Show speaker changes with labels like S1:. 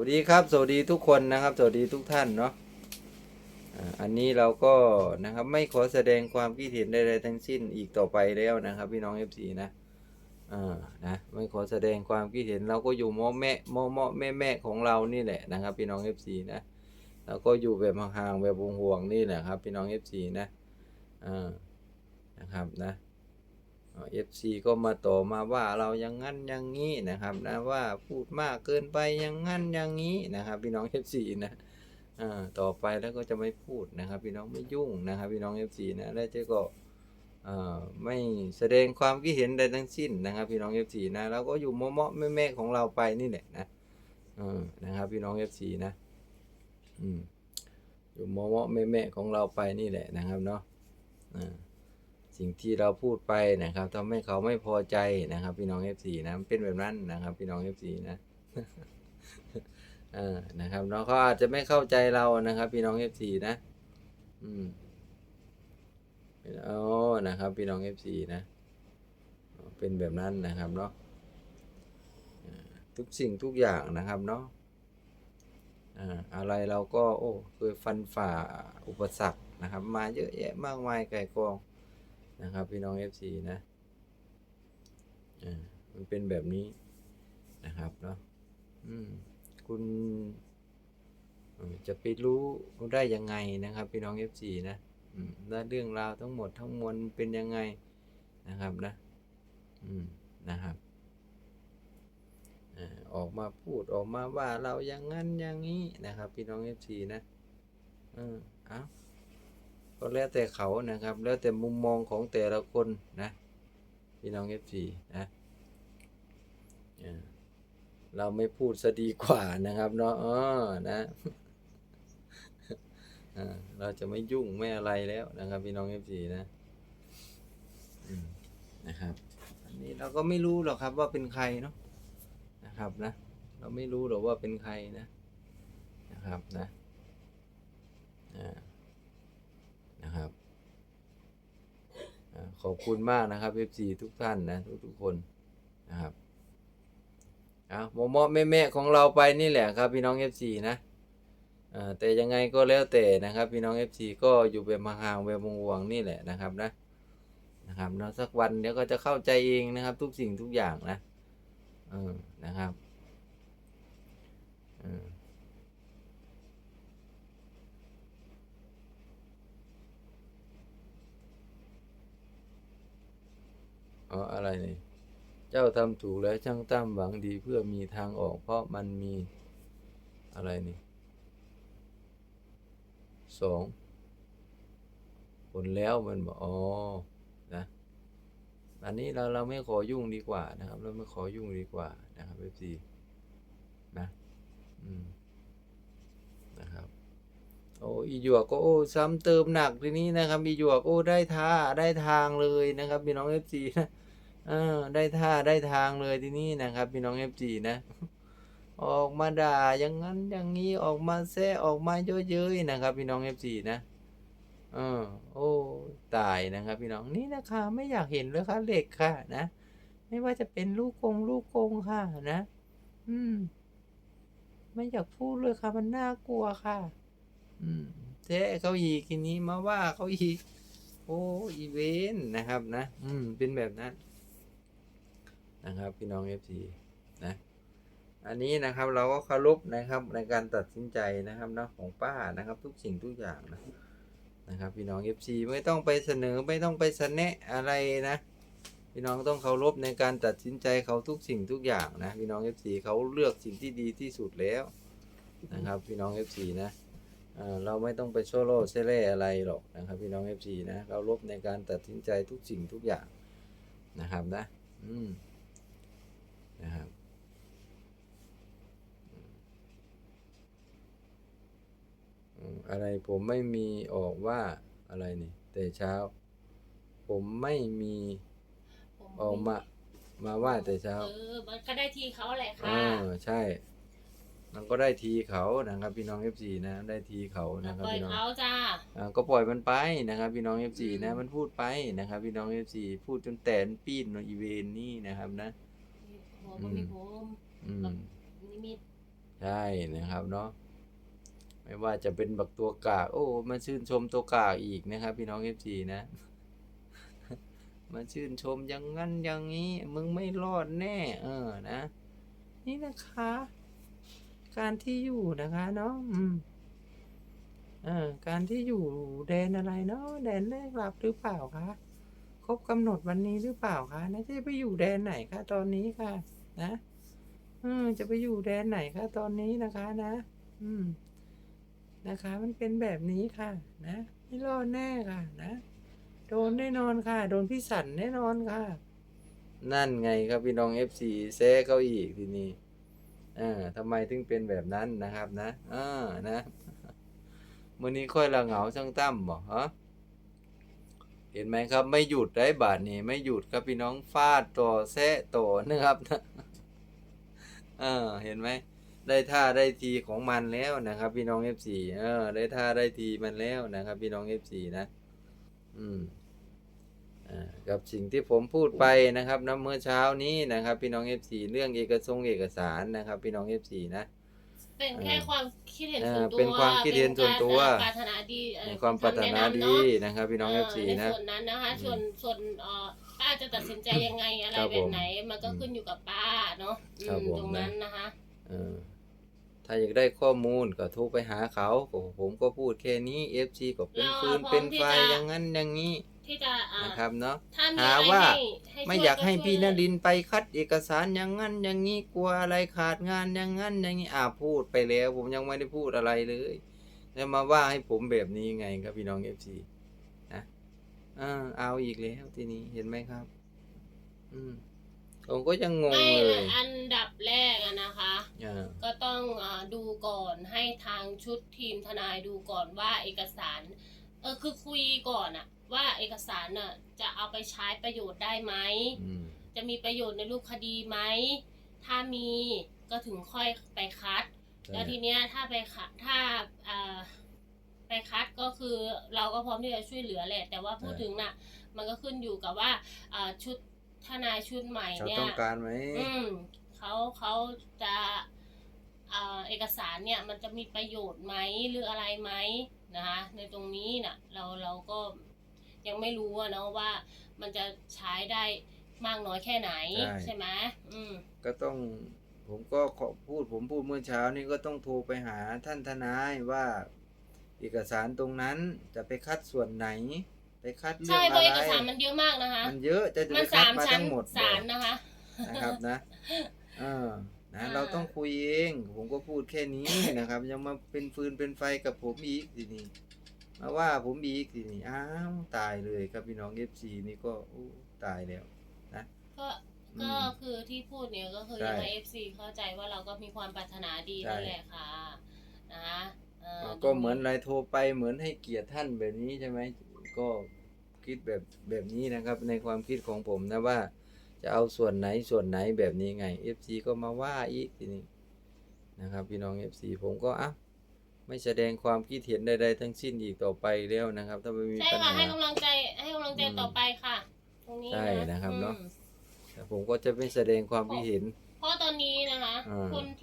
S1: สวัสดีครับ สวัสดีทุกคนนะครับ สวัสดีทุกท่านเนาะอันนี้เราก็นะครับไม่ขอแสดงความคิดเห็นใดๆทั้งสิ้นอีกต่อไปแล้วนะครับ พี่น้องเอฟซีนะอ่านะไม่ขอแสดงความคิดเห็นเราก็อยู่มอแม่มอมอแม่แม่ของเรานี่แหละนะครับ พี่น้องเอฟซีนะเราก็อยู่แบบห่างๆแบบห่วงๆนี่แหละครับ พี่น้องเอฟซีนะอ่านะครับนะ เอฟซีก็มาต่อมาว่าเราอย่างงั้นอย่างนี้นะครับนะว่าพูดมากเกินไปอย่างงั้นอย่างนี้นะครับ พี่น้องเอฟซีนะต่อไปแล้วก็จะไม่พูดนะครับ พี่น้องไม่ยุ่งนะครับ พี่น้องเอฟซีนะแล้วเจ๊ก็ไม่แสดงความคิดเห็นใดทั้งสิ้นนะครับ พี่น้องเอฟซีนะเราก็อยู่เมาะๆแม่ๆของเราไปนี่แหละนะนะครับ พี่น้องเอฟซีนะอยู่เมาะๆแม่ๆของเราไปนี่แหละนะครับเนาะ สิ่งที่เราพูดไปนะครับทำให้เขาไม่พอใจนะครับ พี่น้อง F4 นะมันเป็นแบบนั้นนะครับ พี่น้อง F4 นะอ่านะครับเนาะเขาอาจจะไม่เข้าใจเรานะครับ พี่น้อง F4 นะ อืมอ๋อนะครับ พี่น้อง F4 นะ เป็นแบบนั้นนะครับเนาะทุกสิ่งทุกอย่างนะครับเนาะอ่าอะไรเราก็ โอ้เคยฟันฝ่าอุปสรรคนะครับ มาเยอะแยะมากมายไก่กอง นะครับ พี่น้อง FC นะอ่ามันเป็นแบบนี้นะครับเนาะอืมคุณจะไปรู้ได้ยังไงนะครับ พี่น้อง FC นะอืมแล้วเรื่องราวทั้งหมดทั้งมวลเป็นยังไงนะครับนะอืมนะครับอ่าออกมาพูดออกมาว่าเราอย่างนั้นอย่างนี้นะครับ พี่น้อง FC นะเออเอา ก็แล้วแต่เขานะครับ แล้วแต่มุมมองของแต่ละคนนะพี่น้องเอฟซีนะเราไม่พูดซะดีกว่านะครับเนาะอ๋อนะเราจะไม่ยุ่งไม่อะไรแล้วนะครับพี่น้องเอฟซีนะนะครับ อันนี้เราก็ไม่รู้หรอกครับว่าเป็นใครเนาะนะครับนะ เราไม่รู้หรอกว่าเป็นใครนะนะครับนะอ่า นะครับขอบคุณมากนะครับ FC ทุกท่านนะ ทุกทุกๆคนนะครับเอาโมโมแม่แม่ของเราไปนี่แหละครับ พี่น้อง FC นะอ่าแต่ยังไงก็แล้วแต่นะครับ พี่น้อง FC ก็อยู่แบบห่างๆแบบห่วงๆนี่แหละนะครับนะนะครับเนาะสักวันเดี๋ยวก็จะเข้าใจเองนะครับ ทุกสิ่งทุกอย่างนะเออนะครับ อะไรนี่เจ้าทำถูกแล้วช่างตั้มหวังดีเพื่อมีทางออก เพราะมันมีอะไรนี่สองผลแล้วมันบอกอ๋อนะอันนี้เราเราไม่ขอยุ่งดีกว่านะครับ เราไม่ขอยุ่งดีกว่านะครับเอฟซีนะอืมนะครับโอ้อีหยวกก็โอ้ซ้ำเติมหนักทีนี้นะครับอีหยวกโอ้ได้ท่าได้ทางเลยนะครับพี่น้องเอฟซีนะ เออ ได้ท่าได้ทางเลยที่นี้นะครับ พี่น้องเอฟซีนะ ออกมาด่าอย่างนั้นอย่างนี้ออกมาแซะออกมาเยอะๆนะครับ พี่น้องเอฟซีนะเออโอ้ตายนะครับ พี่น้องนี่นะคะไม่อยากเห็นเลยค่ะเหล็กค่ะ นะไม่ว่าจะเป็นลูกกงลูกกงค่ะนะ อืม ไม่อยากพูดเลยค่ะ มันน่ากลัวค่ะ อืมแท้เขาอีกทีนี้มาว่าเขาอีก โอ้อีเวนต์นะครับนะ อืม เป็นแบบนั้น นะครับพี่น้องเอฟซีนะอันนี้นะครับเราก็เคารพนะครับในการตัดสินใจนะครับนะของป้านะครับทุกสิ่งทุกอย่างนะนะครับพี่น้องเอฟซีไม่ต้องไปเสนอไม่ต้องไปเสนออะไรนะ พี่น้องต้องเคารพในการตัดสินใจเขาทุกสิ่งทุกอย่างนะพี่น้องเอฟซีเขาเลือกสิ่งที่ดีที่สุดแล้วนะครับพี่น้องเอฟซีนะเราไม่ต้องไปโซโล่เซเล่อะไรหรอกนะครับพี่น้อง FC นะเราลบในการตัดสินใจทุกสิ่งทุกอย่างนะครับนะ อืม นะครับอืมอะไรผมไม่มีออกว่าอะไรนี่ แต่เช้า ผมไม่มี
S2: ผม
S1: ออกมา มาว่าแต่เช้า
S2: เออ มันก็ได้ทีเขาแหละ
S1: อ่า
S2: ค่ะ
S1: ใช่ มันก็ได้ทีเขานะครับ พี่น้อง FC นะ ได้ทีเขานะครับ
S2: ปล่อย
S1: พี่น้อง
S2: เขาจ้า
S1: อ่าก็ปล่อยมันไปนะครับ พี่น้อง F4 นะ
S2: อืม
S1: มันพูดไปนะครับ พี่น้อง F4 พูดจนแตนปีนในอีเวนนี่นะครับนะ
S2: ผมบ่มีผม
S1: อืม
S2: นิมิต
S1: ใช่นะครับเนาะไม่ว่าจะเป็นบักตัวกาก โอ้มาชื่นชมตัวกากอีกนะครับ พี่น้องเอฟซีนะ มาชื่นชมอย่างงั้นอย่างนี้ มึงไม่รอดแน่ เออนะ นี่นะคะ การที่อยู่นะคะเนาะอืมเออการที่อยู่แดนอะไรเนาะแดนแรกรับหรือเปล่าคะครบกำหนดวันนี้หรือเปล่าคะนะจะไปอยู่แดนไหนคะตอนนี้ค่ะ นะอืมจะไปอยู่แดนไหนคะตอนนี้นะคะนะ อืม นะคะ มันเป็นแบบนี้ค่ะ นะไม่รอดแน่ค่ะ นะโดนแน่นอนค่ะ โดนพี่สันแน่นอนค่ะ นั่นไงครับพี่น้องเอฟซีแซะเขาอีกทีนี้อ่าทำไมถึงเป็นแบบนั้นนะครับนะอ่านะมื่อนี้ค่อยละเหงาช่างตั้มบอกฮะเห็นไหมครับ ไม่หยุดได้บาทนี้ไม่หยุดครับพี่น้องฟาดต่อแซะต่อนะครับนะ อ่าเห็นไหม ได้ท่าได้ทีของมันแล้วนะครับ พี่น้องเอฟซีเออ ได้ท่าได้ทีมันแล้วนะครับ พี่น้องเอฟซีนะ อืมอ่ากับสิ่งที่ผมพูดไปนะครับนะเมื่อเช้านี้นะครับ พี่น้อง FC เรื่องเอกสงค์เอกสารนะครับ พี่น้อง FC นะ
S2: เป็นแค่ความคิดเห็น
S1: เอ
S2: ส่
S1: อ
S2: วนตัว
S1: เป็นความคิดเห็นส่วนตัว
S2: เป็นการปรารถนาดีเอ่อ
S1: ในความปรารถนาดี
S2: คำแะำเอะ
S1: นะครับ พี่น้อง
S2: เ FC ใน
S1: นะ
S2: ส่วนนั้นนะคะส่วนส่วนเอ่อ ป้าจะตัดสินใจยังไงอะไร
S1: ครับ
S2: แบ
S1: ผ
S2: บ
S1: ม
S2: ไหน มันก็ขึ้นอยู่กับป้าเนาะอื
S1: ครับ
S2: ม
S1: ผม
S2: ตรงนั้นนะคะ
S1: เออถ้าอยากได้ข้อมูลก็โทรไปหาเขาโอ้ผมก็พูดแค่นี้ FC ก็เป็น
S2: เรา
S1: ฟืน
S2: พร้อม
S1: เป็น
S2: ที่
S1: ไฟ
S2: จะ
S1: อย่างนั้นอย่างนี้
S2: ที่จะอ่า
S1: นะครับเนาะ
S2: ถ้ามี
S1: หา
S2: อะไร
S1: ว่า
S2: ให้ให้
S1: ไม่
S2: ช่ว
S1: อยากให้
S2: ช่ว
S1: พี่
S2: เล
S1: นรินทร์ไปคัดเอกสารอย่างนั้นอย่างนี้กลัวอะไรขาดงานอย่างนั้นอย่างนี้อ่าพูดไปแล้ว ผมยังไม่ได้พูดอะไรเลยแล้วมาว่าให้ผมแบบนี้ไงครับพี่น้องเอฟซีนะ อ่าเอาอีกแล้วทีนี้เห็นไหมครับ อืมผมก็ยังงง
S2: ไม่
S1: เลย
S2: อันดับแรกอะนะคะ
S1: อ่า
S2: ก็ต้องอาดูก่อนให้ทางชุดทีมทนายดูก่อนว่าเอกสารเออคือคุยก่อนอะว่าเอกสารน่ะจะเอาไปใช้ประโยชน์ได้ไหม
S1: อืม
S2: จะมีประโยชน์ในรูปคดีไหม ถ้ามีก็ถึงค่อยไปคัด แล้วทีเนี้ยถ้าไปคัดถ้าอ่า ไปคัดก็คือเราก็พร้อมที่จะช่วยเหลือแหละ แต่ว่าพูดถึงน่ะ มันก็ขึ้นอยู่กับว่าอ่าชุดทนายชุดใหม่
S1: เขา
S2: เนี่ย
S1: ต้องการไหม
S2: อืมเขาเขาจะอ่าเอกสารเนี่ยมันจะมีประโยชน์ไหมหรืออะไรไหมนะคะในตรงนี้น่ะเราเราก็ยังไม่รู้อะเนาะว่ามันจะใช้ได้มากน้อยแค่ไหนใช่ไหมอืม
S1: ก็ต้องผมก็ขอพูดผมพูดเมื่อเช้านี้ก็ต้องโทรไปหาท่านทนายว่า เอกสารตรงนั้นจะไปคัดส่วนไหน ไปคัดเรื่
S2: ใช่
S1: อง
S2: เพราะ
S1: อะ
S2: เอก
S1: ไร
S2: สารมันเยอะมากนะคะ
S1: มันเยอะจะจะ
S2: มั
S1: ไป
S2: น
S1: คั
S2: สา
S1: ด
S2: ม
S1: มา
S2: ชั้น
S1: ทั้งหมด
S2: ศาลนะคะ
S1: นะครับนะเออนะ
S2: อ่า
S1: เราต้องคุยเอง ผมก็พูดแค่นี้นะครับ ยังมาเป็นฟืนเป็นไฟกับผมอีกทีนี้มาว่าผมอีกทีนี้อ้าวตายเลยครับพี่น้องเอฟซีนี่ก็อู้ตายแล้ว
S2: ก็
S1: อื
S2: ก็
S1: ม
S2: คือที่พูดเนี่ยก็คือ
S1: ใช่
S2: อยากให้เอฟซีเข้าใจว่าเราก็มีความปรารถนาดี
S1: ใช่
S2: นั่นแหละค่ะนะ คะเอ่อ
S1: ก็เหมือนอะไรโทรไปเหมือนให้เกียรติท่านแบบนี้ใช่ไหมก็คิดแบบแบบนี้นะครับ ในความคิดของผมนะว่า จะเอาส่วนไหนส่วนไหนแบบนี้ไง FC ก็มาว่าอีกทีนี้นะครับ พี่น้อง FC ผมก็อะไม่แสดงความคิดเห็นใดๆทั้งสิ้นอีกต่อไปแล้วนะครับ ถ้าไม่มี
S2: ใช่
S1: ปัญ
S2: ค่ะ
S1: หา
S2: ให้กำลังใจให้กำลังใจ
S1: อืม
S2: ต่อไปค่ะ ตรงนี้
S1: ใช่นะครับเนอะ
S2: อืม
S1: แต่ผมก็จะไม่แสดงความคิดเห็น
S2: เพราะตอนนี้นะคะ
S1: อ่า
S2: คนที่